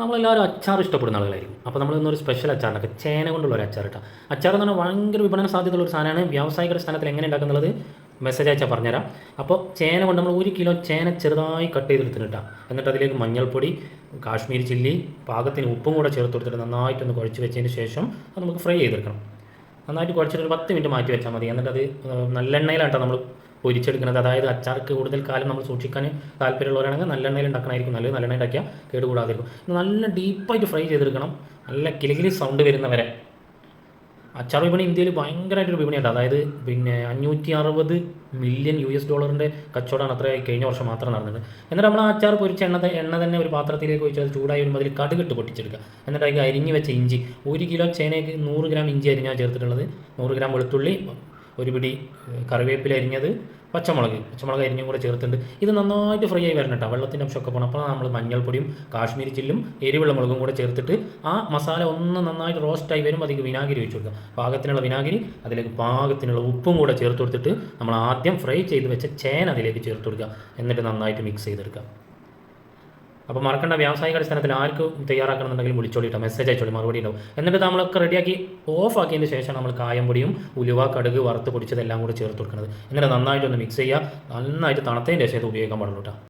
നമ്മളെല്ലാവരും അച്ചാർ ഇഷ്ടപ്പെടുന്ന ആളുകളായിരിക്കും. അപ്പോൾ നമ്മൾ ഇന്നൊരു സ്പെഷ്യൽ അച്ചാറുണ്ടാക്കുക ചേന കൊണ്ടുള്ള ഒരു അച്ചാർ ഇട്ടാൽ അച്ചാർ എന്ന് പറഞ്ഞാൽ ഭയങ്കര വിപണന സാധ്യതയുള്ള ഒരു സാധനമാണ്. വ്യാവസായിക സ്ഥാനത്തിൽ എങ്ങനെ ഉണ്ടാക്കുന്നുള്ളത് മെസ്സേജ് അയച്ചാൽ പറഞ്ഞുതരാം. അപ്പോൾ ചേന കൊണ്ട് നമ്മൾ ഒരു കിലോ ചേന ചെറുതായി കട്ട് ചെയ്തെടുത്തിട്ട് എന്നിട്ട് അതിലേക്ക് മഞ്ഞൾപ്പൊടി കാശ്മീരി ചില്ലി പാകത്തിന് ഉപ്പും കൂടെ ചേർത്ത് കൊടുത്തിട്ട് നന്നായിട്ടൊന്ന് കുഴച്ച് വെച്ചതിന് ശേഷം അത് നമുക്ക് ഫ്രൈ ചെയ്തെടുക്കണം. നന്നായിട്ട് കുഴച്ചിട്ട് ഒരു പത്ത് മിനിറ്റ് മാറ്റി വെച്ചാൽ മതി. എന്നിട്ട് അത് നല്ലെണ്ണയിലാട്ടോ നമ്മൾ പൊരിച്ചെടുക്കുന്നത്. അതായത് അച്ചാർക്ക് കൂടുതൽ കാലം നമ്മൾ സൂക്ഷിക്കാൻ താല്പര്യമുള്ളവരാണെങ്കിൽ നല്ലെണ്ണയിൽ ഉണ്ടാക്കണമായിരിക്കും. നല്ലത് നല്ലെണ്ണ ഉണ്ടാക്കിയാൽ കേടുകൂടാതിരിക്കും. നല്ല ഡീപ്പായിട്ട് ഫ്രൈ ചെയ്തെടുക്കണം. നല്ല കിലികിലി സൗണ്ട് വരുന്നവരെ. അച്ചാർ വിപണി ഇന്ത്യയിൽ ഭയങ്കരമായിട്ടൊരു വിപണിയുണ്ട്. അതായത് പിന്നെ അഞ്ഞൂറ്റി അറുപത് മില്യൺ യു എസ് ഡോളറിന്റെ കച്ചവടമാണ് അത്ര കഴിഞ്ഞ വർഷം മാത്രം നടന്നത്. എന്നിട്ട് നമ്മൾ ആ അച്ചാർ പൊരിച്ച എണ്ണ എണ്ണ തന്നെ ഒരു പാത്രത്തിലേക്ക് ഒഴിച്ച് അത് ചൂടായി വരുമ്പോൾ അതിൽ കടുകിട്ട് പൊട്ടിച്ചെടുക്കുക. എന്നിട്ട് അതിൽ അരിഞ്ഞ് വെച്ച ഇഞ്ചി. ഒരു കിലോ ചേനയ്ക്ക് നൂറ് ഗ്രാം ഇഞ്ചി അരിഞ്ഞാണ് ചേർത്തിട്ടുള്ളത്. നൂറ് ഗ്രാം വെളുത്തുള്ളി ഒരു പിടി കറിവേപ്പില അരിഞ്ഞത് പച്ചമുളക് പച്ചമുളക് അരിഞ്ഞും കൂടെ ചേർത്തിട്ടുണ്ട്. ഇത് നന്നായിട്ട് ഫ്രൈ ആയി വരണം കേട്ടോ. വെള്ളത്തിന്റെ അംശമൊക്കെ പോകണം അപ്പോൾ നമ്മൾ മഞ്ഞൾപ്പൊടിയും കാശ്മീരി ചില്ലും എരിവുള്ള മുളകും കൂടെ ചേർത്തിട്ട് ആ മസാല ഒന്ന് നന്നായിട്ട് റോസ്റ്റായി വരുമ്പോൾ അതിലേക്ക് വിനാഗിരി വെച്ച് കൊടുക്കുക. പാകത്തിനുള്ള വിനാഗിരി അതിലേക്ക് പാകത്തിനുള്ള ഉപ്പും കൂടെ ചേർത്ത് കൊടുത്തിട്ട് നമ്മൾ ആദ്യം ഫ്രൈ ചെയ്ത് വെച്ച ചേന അതിലേക്ക് ചേർത്ത് കൊടുക്കുക. എന്നിട്ട് നന്നായിട്ട് മിക്സ് ചെയ്തെടുക്കുക. അപ്പോൾ മറക്കേണ്ട വ്യാവസായിക അടിസ്ഥാനത്തിൽ ആർക്ക് തയ്യാറാക്കണമെന്നുണ്ടെങ്കിൽ വിളിച്ചോളിട്ടോ മെസ്സേജ് അയച്ചോളി മറുപടി ഉണ്ടാവും എന്നിട്ട് നമ്മളൊക്കെ റെഡിയാക്കി ഓഫ് ആക്കിയതിന് ശേഷം നമ്മൾ കായം പൊടിയും ഉലുവ കടുക് വറുത്ത് പൊടിച്ചതെല്ലാം കൂടി ചേർത്ത് കൊടുക്കുന്നത്. എന്നിട്ട് നന്നായിട്ടൊന്ന് മിക്സ് ചെയ്യുക. നന്നായിട്ട് തണുത്തതിന്റെ ശേഷം ഉപയോഗിക്കാൻ പാടുള്ളൂ കേട്ടോ.